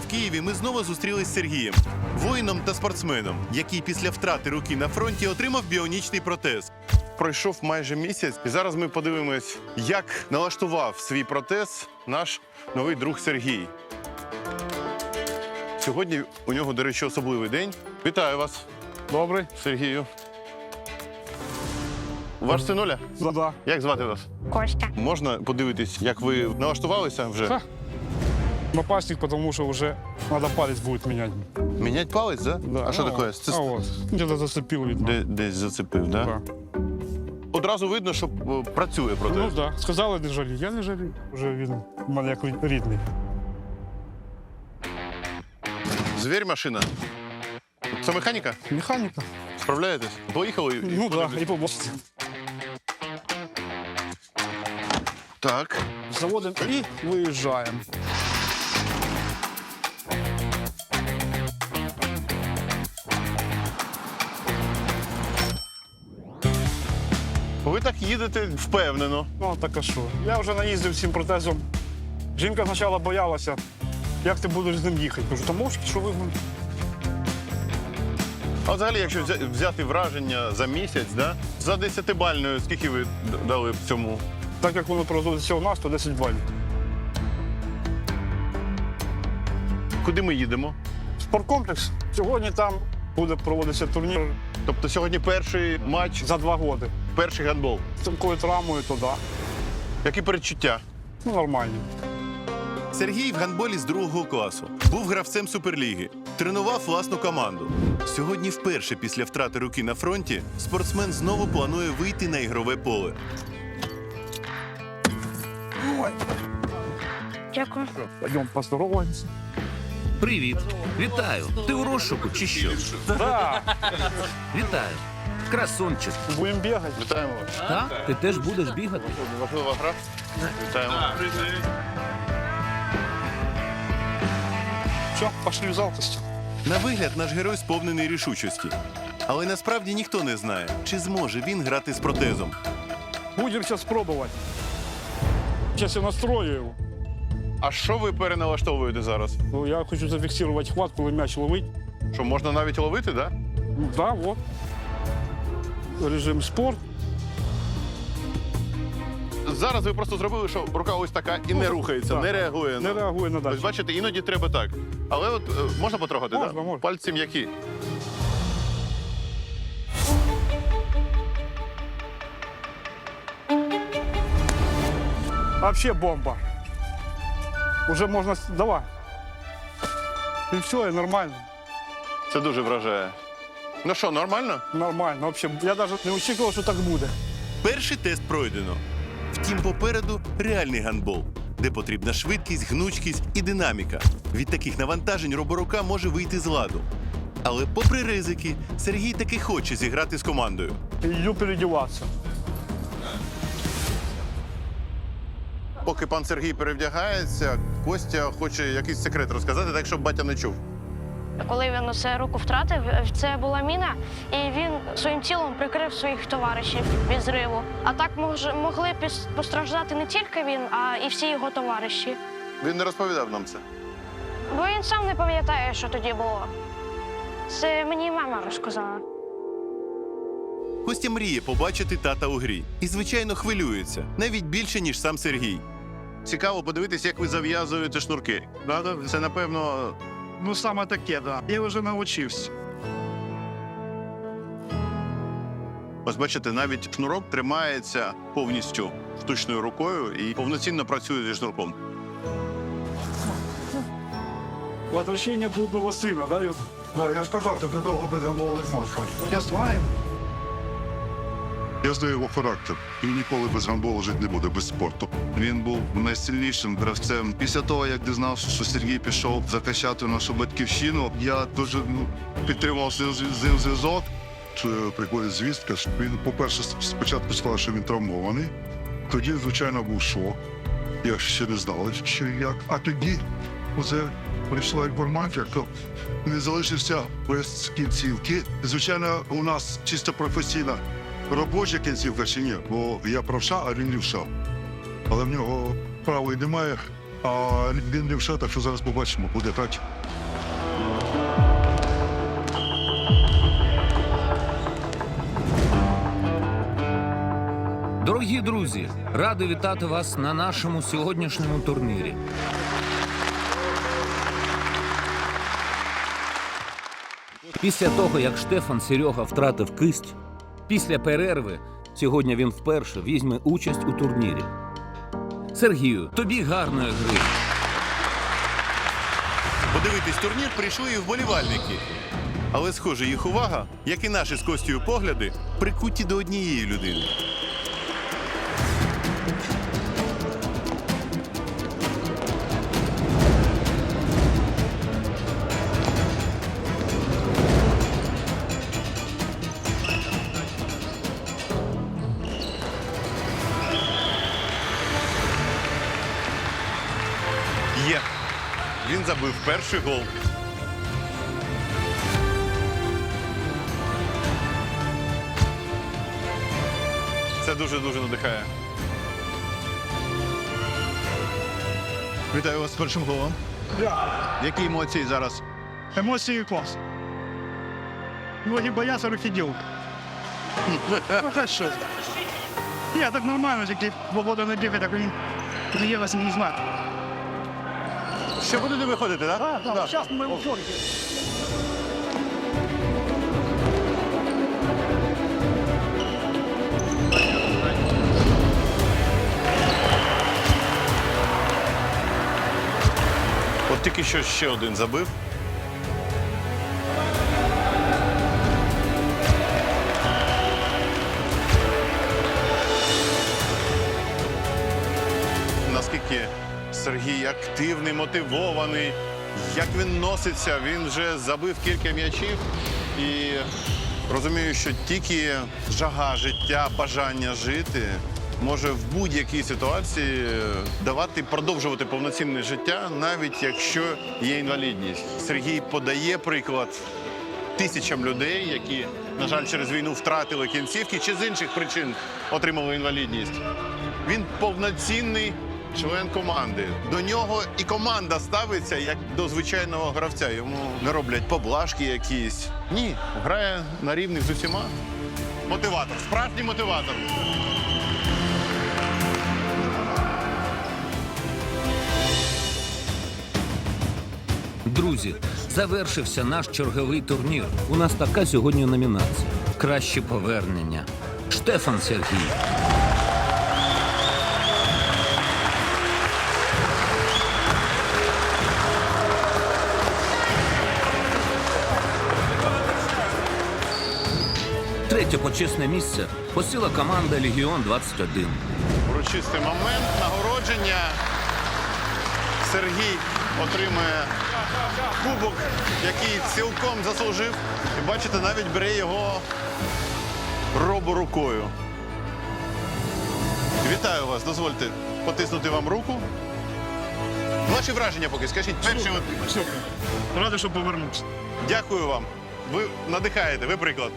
Сьогодні в Києві ми знову зустрілись з Сергієм, воїном та спортсменом, який після втрати руки на фронті отримав біонічний протез. Пройшов майже місяць, і зараз ми подивимось, як налаштував свій протез наш новий друг Сергій. Сьогодні у нього, до речі, особливий день. Вітаю вас, Добрий. Сергію. Ваш синуля? Да-да. Як звати вас? Костя. Можна подивитись, як ви налаштувалися вже? Ха. Напасник, потому что уже надо палец будет менять. Мінять палець, да? Да. А що Ну, таке? Це А вот. Где-то зацепил, видно. де, десь зацепив, да? Да. Одразу видно, що е, працює протез. Ну да. Сказали, не жалі. Я не жалію. Вже він у мене як рідний. Звір машина. Це механіка? Механіка. Справляєтесь? Поїхали? і Ну да, і побачите. Так. Заводимо і виїжджаємо. Їдете впевнено. Ну, так а що? Я вже наїздив цим протезом. Жінка спочатку боялася, як ти будеш з ним їхати. Кажу, та мовчки, що ви. А взагалі, якщо взя- взяти враження за місяць, да? за 10-бальною, скільки ви д- дали б цьому? Так як воно производиться у нас, то 10 балів. Куди ми їдемо? Спорткомплекс. Сьогодні там буде проводитися турнір Тобто сьогодні перший матч, за два роки. Перший гандбол. З такою травмою, то да. Які передчуття? Ну, нормально. Сергій в гандболі з другого класу. Був гравцем суперліги, тренував власну команду. Сьогодні, вперше після втрати руки на фронті, спортсмен знову планує вийти на ігрове поле. Дякую. Пойдемо поздороваємося. Привіт. Вітаю. Ти у розшуку чи що? Да, Вітаю. Красунчик. будемо бігати. Вітаємо вас. Так? Ти теж будеш бігати? Важлива гра. Вітаємо. Все, пошли в зал, Костя. На вигляд наш герой сповнений рішучості. Але насправді ніхто не знає, чи зможе він грати з протезом. Будемо зараз пробувати. Зараз я настрою його. А що ви переналаштовуєте зараз? Ну, я хочу зафіксувати хват, коли м'яч ловить. Що можна навіть ловити, да? Ну, да, вот. Режим спорт. Зараз ви просто зробили, що рука ось така і не рухається, так. не реагує. Не на... реагує на Ось бачите, іноді треба так. Але от е, можна потрогати, Можна, да? можна. Пальці м'які. Вообще бомба. Уже можна. с- Давай. І все, і нормально. Це дуже вражає. Ну що, нормально? Нормально. Вообще, я навіть не очікував, що так буде. Перший тест пройдено. Втім, попереду реальний гандбол, де потрібна швидкість, гнучкість і динаміка. Від таких навантажень роборука може вийти з ладу. Але, попри ризики, Сергій таки хоче зіграти з командою. Йду переодіватися. Поки пан Сергій перевдягається, Костя хоче якийсь секрет розказати, так щоб батя не чув. Коли він усе руку втратив, це була міна, і він своїм тілом прикрив своїх товаришів від зриву. А так мож, могли постраждати не тільки він, а і всі його товариші. Він не розповідав нам це. Бо він сам не пам'ятає, що тоді було. Це мені мама розказала. Костя мріє побачити тата у грі і, звичайно, хвилюється навіть більше, ніж сам Сергій. Цікаво подивитися, як ви зав'язуєте шнурки. Це, напевно, Ну, саме таке, да. Я вже навчився. ось бачите, навіть шнурок тримається повністю штучною рукою і повноцінно працює зі шнурком. Возвращення блудного сина, да? Я ж казав, ти довго буде молодець. Я знаю. Я знаю його характер. Він ніколи без гандболу жити не буде, без спорту. Він був найсильнішим гравцем. Після того, як дізнався, що Сергій пішов захищати нашу батьківщину, я дуже ну, підтримав з ним зв'язок. Приходить звістка. що Він, по-перше, спочатку сказав, що він травмований. Тоді, звичайно, був шок. Я ще не знав, що як. А тоді оце прийшла інформація, що не залишився без кінцівки. Звичайно, у нас чисто професійна робоча кінцівка чи ні, бо я правша, а він лівша. Але в нього правої немає, А він лівша, так що зараз побачимо, буде так. Дорогі друзі, радий вітати вас на нашому сьогоднішньому турнірі. Після того, як Штефан Серега втратив кисть, після перерви сьогодні він вперше візьме участь у турнірі. Сергію, тобі гарної гри. Подивитись турнір прийшли і вболівальники. Але, схоже, їх увага, як і наші з Костю погляди, прикуті до однієї людини. Він забив перший гол. Це дуже-дуже надихає. Вітаю вас з першим голом. Які емоції зараз? Емоції клас. Вроді бояться рухідів. Ну. Ні, так нормально, тільки свобода не бігає, так він є вас не знати. Ще будете виходити, так? Так, так, зараз ми чорті. От тільки що ще один забив. Сергій активний, мотивований, як він носиться, він вже забив кілька м'ячів і розумію, що тільки жага життя, бажання жити може в будь-якій ситуації давати продовжувати повноцінне життя, навіть якщо є інвалідність. Сергій подає приклад тисячам людей, які, на жаль, через війну втратили кінцівки чи з інших причин отримали інвалідність. Він повноцінний член команди. До нього і команда ставиться як до звичайного гравця. Йому не роблять поблажки якісь. Ні, грає на рівних з усіма. Мотиватор, справжній мотиватор. Друзі, завершився наш черговий турнір. У нас така сьогодні номінація. Краще повернення. Штефан Сергій. Третє почесне місце посіла команда Легіон 21. Урочистий момент нагородження. Сергій отримує кубок, який цілком заслужив. І бачите, навіть бере його робу рукою. Вітаю вас, дозвольте потиснути вам руку. Ваші враження поки скажіть. Перші Радий, що повернувся. Дякую вам. Ви надихаєте, ви приклад.